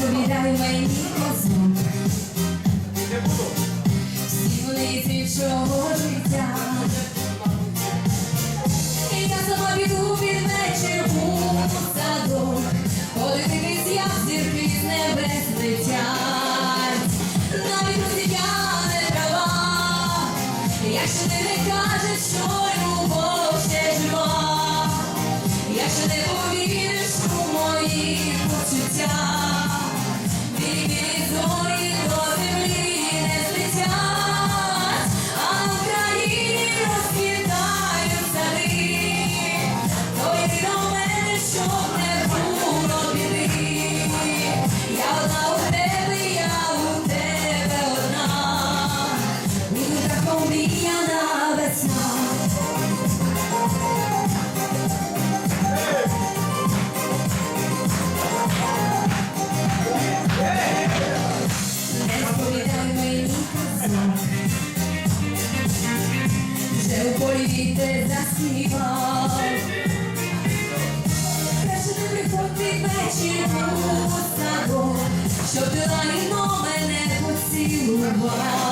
розповідали мені казок. Всі вони ці чого танцював. Краще не приходь вечірку у саду, щоб ти лайно мене поцілував.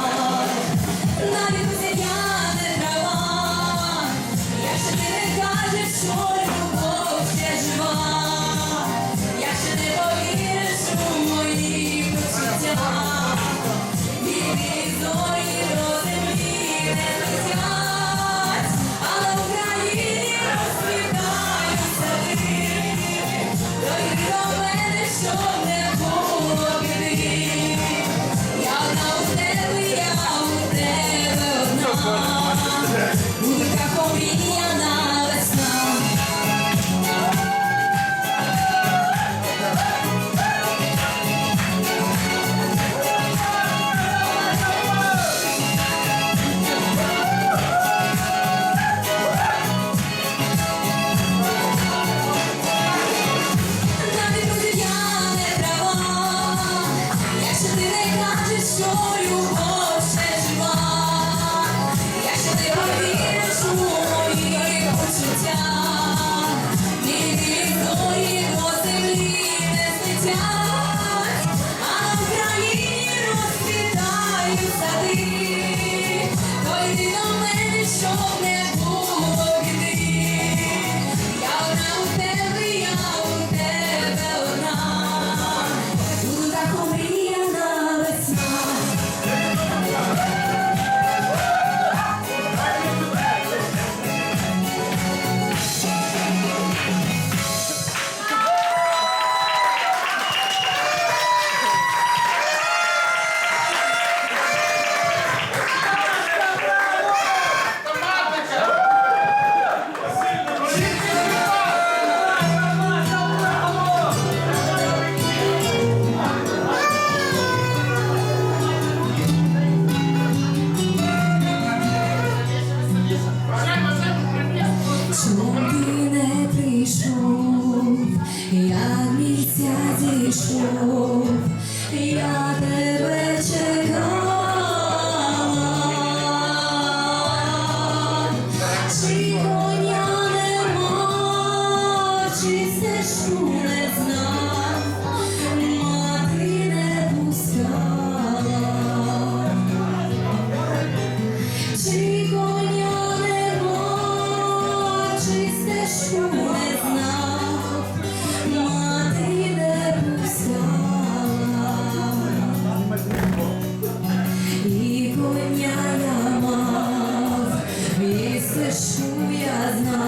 лишу я знаю.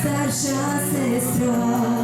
старша сестра.